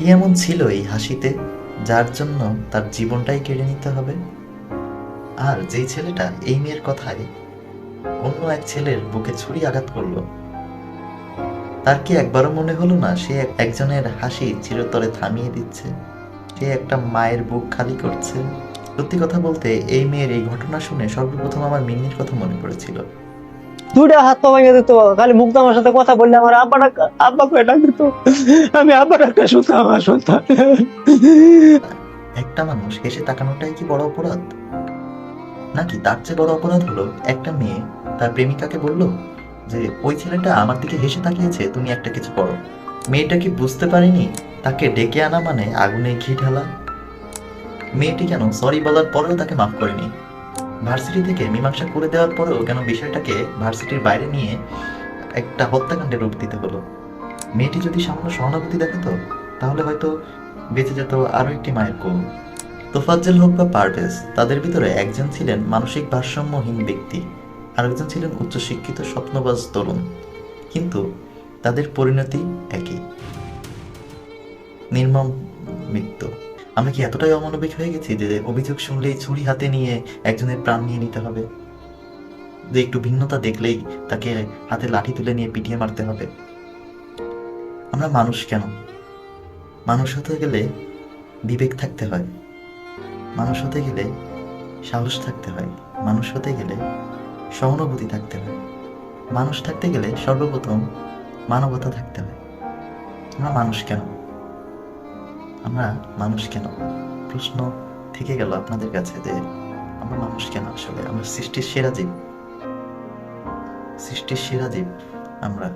কি এমন ছিল এই হাসিতে যার জন্য তার জীবনটাই কেড়ে নিতে হবে? আর যেই ছেলেটা এই মেয়ের কথায় অন্য এক ছেলের বুকে ছুরি আঘাত করল, তার কি একবারও মনে হলো না সে একজনের হাসি চিরতরে থামিয়ে দিচ্ছে? সে একটা মায়ের বুক খালি করছে? সত্যি কথা বলতে এই মেয়ের এই ঘটনা শুনে সর্বপ্রথম আমার মিন্নির কথা মনে পড়েছিল। দুইটা হাত পা ভেঙে দিত খালি মুগ্ধ আমার সাথে কথা বললে আমার আব্বা আব্বা করে ডাক দিত। আমি আব্বা ডাকটা শুনতাম আমার সন্তান একটা মানুষ হেসে তাকানোটাই কি বড় অপরাধ? নাকি তার চেয়ে বড় অপরাধ হলো, একটা মেয়ে তার প্রেমিকাকে বলল যে, ওই ছেলেটা আমার দিকে হেসে তাকিয়েছে, তুমি একটা কিছু করো। মেয়েটা কি বুঝতে পারেনি? তাকে ডেকে আনা মানে আগুনে ঘি ঢালা। মেয়েটি কেন সরি বলার পরেও তাকে মাফ করেনি। ভার্সিটি থেকে মীমাংসা করে দেওয়ার পরেও কেন বিষয়টাকে ভার্সিটির বাইরে নিয়ে একটা হত্যাকাণ্ডের রূপ দিতে হলো? মেয়েটি যদি সামান্য সহানুভূতি দেখাতো, তাহলে হয়তো বেঁচে যেত আরও একটি মায়ের কোল। তোফাজ্জল হোক বা পারভেজ, তাদের ভিতরে একজন ছিলেন মানসিক ভারসাম্যহীন ব্যক্তি, আরেকজন ছিলেন উচ্চশিক্ষিত স্বপ্নবাজ তরুণ। কিন্তু তাদের পরিণতি একই। নির্মম মৃত্যু। আমরা কি এতটাই অমানবিক হয়ে গেছি যে অভিযোগ শুনলেই ছুরি হাতে নিয়ে একজনের প্রাণ নিয়ে নিতে হবে? যে একটু ভিন্নতা দেখলেই তাকে হাতে লাঠি তুলে নিয়ে পিটিয়ে মারতে হবে। আমরা মানুষ কেন? মানুষ হতে গেলে বিবেক থাকতে হয়। মানুষ হতে গেলে সাহস থাকতে হয়। মানুষ হতে গেলে সহানুভূতি থাকতে হয়। মানুষ থাকতে গেলে সর্বপ্রথম মানবতা থাকতে হয়। আমরা মানুষ কেন? আমরা মানুষ কেন? প্রশ্ন থেকে গেল আপনাদের কাছে যে আমরা মানুষ কেন আসলে? আমরা সৃষ্টির সেরা জীব। সৃষ্টির সেরা জীব আমরা।